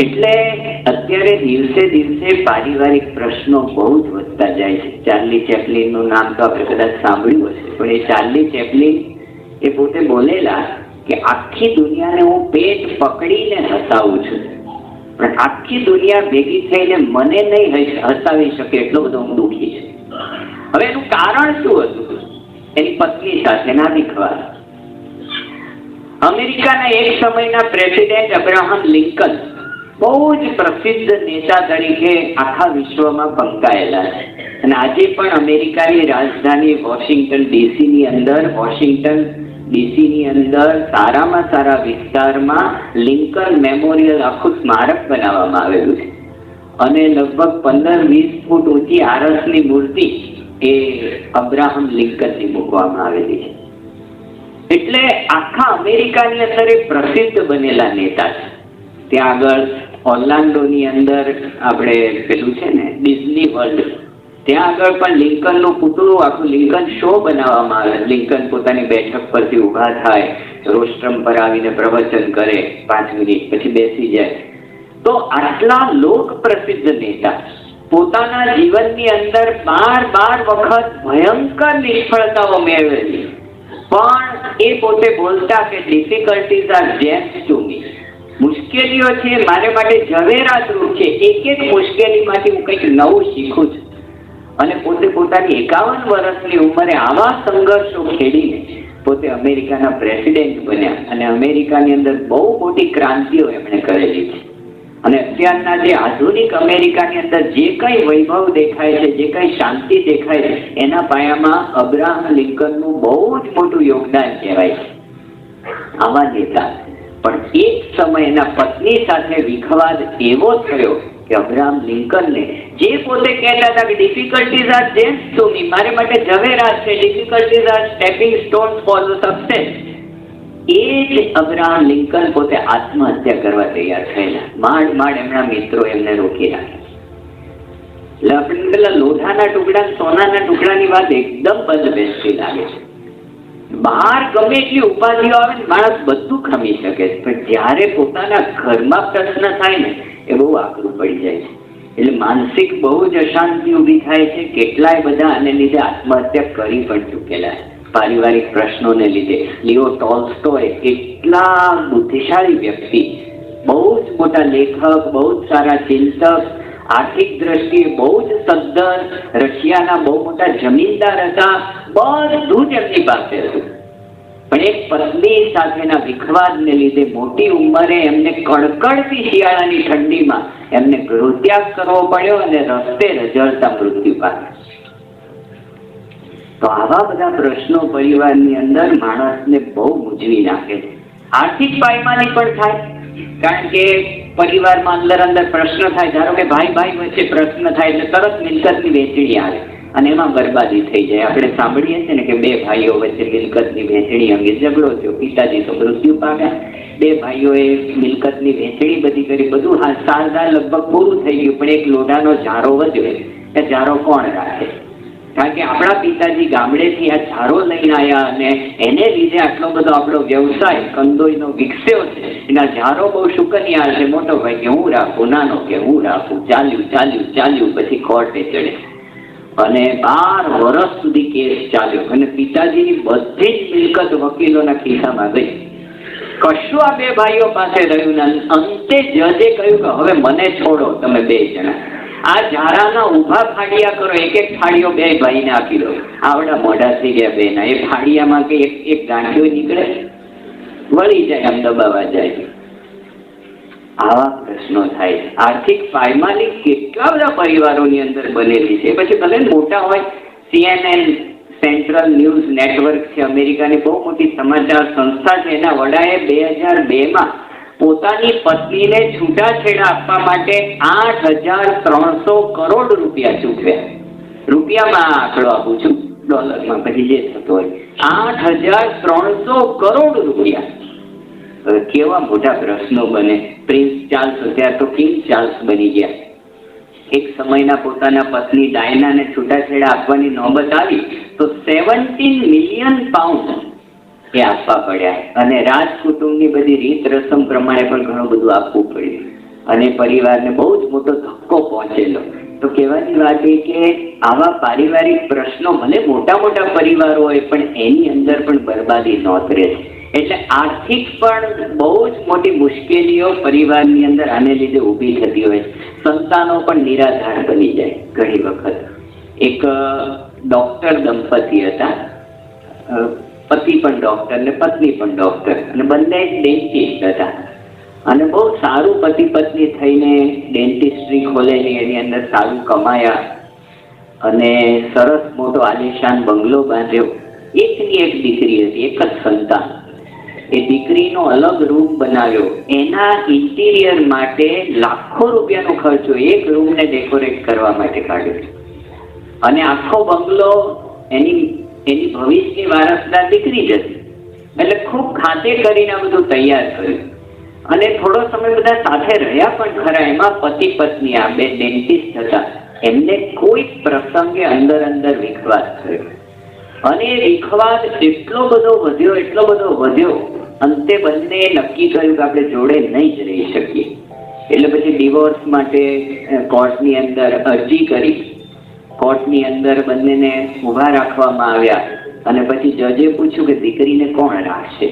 એટલે અત્યારે દિવસે દિવસે પારિવારિક પ્રશ્નો બહુ જ વધતા જાય છે. ચાર્લી ચેપલિનનું નામ તો આપણે કદાચ સાંભળ્યું હશે, પણ એ ચાર્લી ચેપલિન એ પોતે બોલેલા કે આખી દુનિયાને હું પેટ પકડીને હસાવું છું. પણ આખી દુનિયા ભેગી થઈને મને નહીં હસાવી શકે એટલો બધો હું દુઃખી છું. હવે એનું કારણ શું હતું? એની પત્ની સાથેના વિખવાદ અમેરિકાના એક સમયના પ્રેસિડેન્ટ અબ્રાહમ લિંકન બહુ જ પ્રસિદ્ધ નેતા તરીકે આખા વિશ્વમાં પંકાયેલા છે. અને આજે પણ અમેરિકાની રાજધાની વોશિંગ્ટન ડીસીની અંદર, વોશિંગ્ટન ડીસીની અંદર સારામાં સારા વિસ્તારમાં લિંકન મેમોરિયલ આખું સ્મારક બનાવવામાં આવેલું છે. અને લગભગ પંદર વીસ ફૂટ ઊંચી આરસની મૂર્તિ એ અબ્રાહમ લિંકનની મૂકવામાં આવેલી છે. એટલે આખા અમેરિકાની અંદર એ પ્રસિદ્ધ બનેલા નેતા છે. ત્યાં આગળ ઓર્લાન્ડોની અંદર આપણે પેલું છે ને, ડિઝની વર્લ્ડ. ત્યાં આગળ પણ લિંકનનું પૂતળું, આખું લિંકન શો બનાવવામાં આવે. લિંકન પોતાની બેઠક પરથી ઊભા થાય, રોસ્ટ્રમ પર આવીને પ્રવચન કરે, પાંચ મિનિટ પછી બેસી જાય. તો આટલા લોક પ્રસિદ્ધ નેતા પોતાના જીવનની અંદર બાર બાર વખત ભયંકર નિષ્ફળતાઓ મેળવેલી. પણ એ પોતે બોલતા કે ડિફિકલ્ટીઝ આર જેમ્સ ટુ મુશ્કેલીઓ છે, મારે માટે ઝવેરાત રૂપ છે. એક એક મુશ્કેલીમાંથી હું કંઈક નવું શીખું છું. અને પોતે પોતાની એકાવન વર્ષની ઉંમરે આવા સંઘર્ષો ખેડીને પોતે અમેરિકાના પ્રેસિડેન્ટ બન્યા. અને અમેરિકાની અંદર બહુ મોટી ક્રાંતિઓ એમણે કરેલી છે. અને અત્યારના જે આધુનિક અમેરિકાની અંદર જે કંઈ વૈભવ દેખાય છે, જે કંઈ શાંતિ દેખાય છે, એના પાયામાં અબ્રાહમ લિંકનનું બહુ જ મોટું યોગદાન કહેવાય છે. આવા નેતા પણ એક સમય એના પત્ની સાથે વિખવાદ એવો થયો કે અબ્રાહમ લિંકનને જે પોતે કહેતા હતા કે difficulties are gems to me મારે માટે ઝવેરાત છે. Difficulties are stepping stone for the success એ જ અબ્રાહમ લિંકન પોતે આત્મહત્યા કરવા તૈયાર થયેલા. માંડ માંડ એમના મિત્રો એમને રોકી રાખ્યા પેલા લોઢાના ટુકડા સોનાના ટુકડાની વાત એકદમ બંધ બેસતી લાગે છે. બહાર ગમે એટલી ઉપાધિઓ આવે ને માણસ બધું ખમી શકે છે. પણ જ્યારે પોતાના ઘરમાં પ્રશ્ન થાય ને, એ બહુ આકરું પડી જાય છે. એટલે માનસિક બહુ જ અશાંતિ ઊભી થાય છે. કેટલાય બધા આને લીધે આત્મહત્યા કરી પણ ચૂકેલા પારિવારિક પ્રશ્નોને લીધે. લિયો ટોલ્સ્ટોય એટલા બુદ્ધિશાળી વ્યક્તિ, બહુ જ મોટા લેખક, બહુ જ સારા ચિંતક આર્થિક દ્રષ્ટિએ બહુ જ સદ્ધર, રશિયાના બહુ મોટા જમીનદાર હતા, બધું જ એમની પાસે હતું. પણ એક પત્ની સાથેના વિખવાદને લીધે મોટી ઉંમરે એમને કડકડતી શિયાળાની ઠંડીમાં એમને ગૃહત્યાગ કરવો પડ્યો અને રસ્તે રજળતા મૃત્યુ પામ્યા. તો આવા બધા પ્રશ્નો પરિવારની અંદર માણસને બહુ મૂંઝવી નાખે છે. આર્થિક પાયમાની પણ થાય. કારણ કે પરિવારમાં અંદર અંદર પ્રશ્ન થાય. ધારો કે ભાઈ ભાઈ વચ્ચે પ્રશ્ન થાય એટલે તરત મિલકતની વહેંચણી આવે. અને એમાં બરબાદી થઈ જાય. આપણે સાંભળીએ છીએ ને કે બે ભાઈઓ વચ્ચે મિલકતની વહેંચણી અંગે ઝઘડો થયો. પિતાજી તો મૃત્યુ પામ્યા. બે ભાઈઓએ મિલકતની વહેંચણી બધી કરી. બધું સારદાર લગભગ પૂરું થઈ ગયું. પણ એક લોઢાનો ઝારો વધ્યો. એ ઝારો કોણ રાખે? કારણ કે આપણા પિતાજી ગામડેથી આ ઝારો લઈને આવ્યા અને એને લીધે આટલો બધો આપણો વ્યવસાય કંદોઈનો વિકસ્યો છે. એના ઝારો બહુ શુકનિયાર છે. મોટો ભાઈ કે, હું રાખું? નાનો કે, હું રાખું? ચાલ્યું ચાલ્યું ચાલ્યું, પછી કોર્ટે ચડે. અને બાર વર્ષ સુધી કેસ ચાલ્યો. અને પિતાજીની બધી જ મિલકત વકીલોના ખિસ્સામાં ગઈ. કશું આ બે ભાઈઓ પાસે રહ્યું અંતે જજે કહ્યું કે, હવે મને છોડો, તમે બે જણા. આ ઝારાના ઊભા ફાડિયા કરો, એક એક ફાડિયો બે ભાઈને આપી દો. આવડા મોઢા થઈ ગયા બેના એ ફાડિયામાં કે એક ગાંઠિયો નીકળે વળી જાય, આમ દબાવા જાય આવા પ્રશ્નો થાય આર્થિક પાયમાલી કેટલા બધા પરિવારોની અંદર બનેલી છે. પછી ભલે મોટા હોય સીએનએન સેન્ટ્રલ ન્યૂઝ નેટવર્ક છે, અમેરિકાની બહુ મોટી સમાચાર સંસ્થા છે. એના વડાએ બે હજાર બેમાં પોતાની પત્નીને છૂટાછેડા આપવા માટે આઠ હજાર ત્રણસો કરોડ રૂપિયા ચૂકવ્યા. રૂપિયામાં આંકડો આપું છું. ડોલરમાં પછી જે થતો હોય. આઠ હજાર ત્રણસો કરોડ રૂપિયા. કેવા મોટા પ્રશ્નો બને. પ્રિન્સ ચાર્લ્સ અત્યારે તો કિંગ ચાર્લ્સ બની ગયા. એક સમયના પોતાના પત્ની ડાયનાને છૂટાછેડા આપવાની નોબત આવી તો સેવન્ટીન મિલિયન પાઉન્ડ એ આપવા પડ્યા. અને રાજ કુટુંબની બધી રીત રસમ પ્રમાણે પણ ઘણું બધું આપવું પડ્યું. અને પરિવારને બહુ જ મોટો ધક્કો પહોંચેલો. તો કહેવાની વાત એ કે આવા પારિવારિક પ્રશ્નો ભલે મોટા મોટા પરિવારો હોય, પણ એની અંદર પણ બરબાદી નોતરે છે. એટલે આર્થિક પણ બહુ જ મોટી મુશ્કેલીઓ પરિવારની અંદર આને લીધે ઊભી થતી હોય સંતાનો પણ નિરાધાર બની જાય ઘણી વખત. એક ડોક્ટર દંપતી હતા. પતિ પણ ડોક્ટર ને પત્ની પણ ડોક્ટર અને બંને ડેન્ટિસ્ટ હતા. અને બહુ સારું પતિ પત્ની થઈને ડેન્ટિસ્ટ્રી ખોલેલી, એની અંદર સારું કમાયા અને સરસ મોટો આલિશાન બંગલો બાંધ્યો. એકની એક દીકરી હતી, એક જ સંતાન. એ દીકરીનો અલગ રૂમ બનાવ્યો. એના ઇન્ટિરિયર માટે લાખો રૂપિયાનો ખર્ચો એક રૂમને ડેકોરેટ કરવા માટે કાઢ્યો. અને આખો બંગલો એની એની ભવિષ્યની વારસદાર દીકરી જતી એટલે ખૂબ ખાતે કરીને બધું તૈયાર થયું. અને થોડો સમય બધા સાથે રહ્યા પણ ખરા, એમાં પતિ પત્ની, આ બે ડેન્ટિસ્ટ હતા. એમને કોઈ પ્રસંગે અંદર અંદર વિખવાદ થયો. અને એ વિખવાદ એટલો બધો વધ્યો, એટલો બધો વધ્યો, અંતે બંને નક્કી કર્યું કે આપણે જોડે નહીં જ રહી શકીએ. એટલે પછી ડિવોર્સ માટે કોર્ટની અંદર અરજી કરી. કોર્ટની અંદર બંનેને ઊભા રાખવામાં આવ્યા અને પછી જજે પૂછ્યું કે દીકરીને કોણ રાખશે?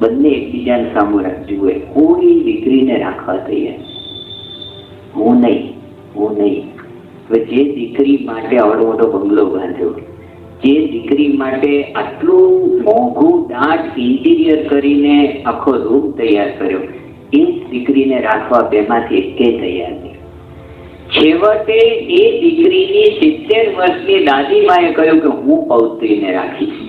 બંને એકબીજાને સામું જુએ કોઈ દીકરીને રાખવા તૈયાર હું નહીં હું નહીં. હવે જે દીકરી માટે આવડો મોટો બંગલો બાંધ્યો, જે દીકરી માટે આટલું મોંઘું દાટ ઇન્ટિરિયર કરીને આખો રૂમ તૈયાર કર્યો, એ દીકરીને રાખવા બેમાંથી એકે તૈયાર નહીં. છેવટે એ દીકરીની સિત્તેર વર્ષની દાદીમાએ કહ્યું કે હું પૌત્રીને રાખીશ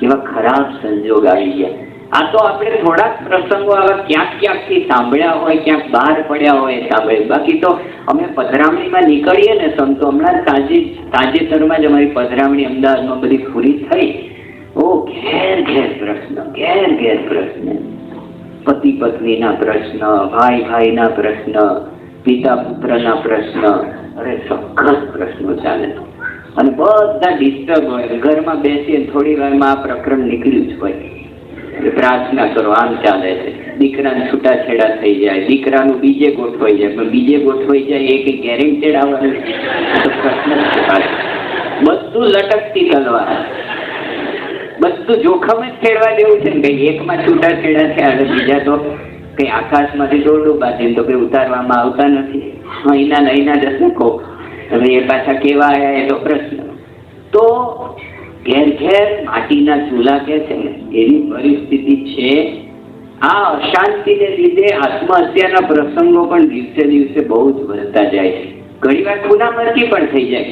કેવા ખરાબ સંજોગ આવી ગયા. આ તો આપણે થોડાક પ્રસંગો આવા ક્યાંક ક્યાંકથી સાંભળ્યા હોય, ક્યાંક બહાર પડ્યા હોય સાંભળે બાકી તો અમે પધરામણીમાં નીકળીએ ને સંતો, હમણાં તાજી તાજે તાજેતરમાં જ અમારી પધરામણી અમદાવાદમાં બધી પૂરી થઈ. ઓ, ઘેર ઘેર પ્રશ્ન, ઘેર ઘેર પ્રશ્ન. પતિ પત્નીના પ્રશ્ન, ભાઈ ભાઈના પ્રશ્ન પિતા પુત્રના પ્રશ્ન, અરે સખત પ્રશ્નો ચાલે. અને બધા ડિસ્ટર્બ હોય ઘરમાં બેસીએ થોડી વારમાં આ પ્રકરણ નીકળ્યું જ હોય. પ્રાર્થના કરો, આમ ચાલે છે. દીકરાને છૂટાછેડા થઈ જાય. દીકરાનું બીજે ગોઠવાઈ જાય. પણ બીજે ગોઠવાઈ જાય એ કંઈ ગેરેન્ટેડ આવવાનું. બધું લટકતી તલવાર. બધું જોખમ જ ખેડવા દેવું છે ને કઈ એકમાં છૂટાછેડા થયા બીજા તો કઈ આકાશમાંથી દોરડું બાંધે તો કઈ ઉતારવામાં આવતા નથી. અહીંના અહીંના જશે કહો હવે એ પાછા કેવા આવ્યા એ પ્રશ્ન. તો ઘેર ઘેર માટીના ચૂલા કે છે એની પરિસ્થિતિ છે. આ અશાંતિને લીધે આત્મહત્યાના પ્રસંગો પણ દિવસે દિવસે બહુ જ વધતા જાય છે. ઘણી વાર ગુનામરકી પણ થઈ જાય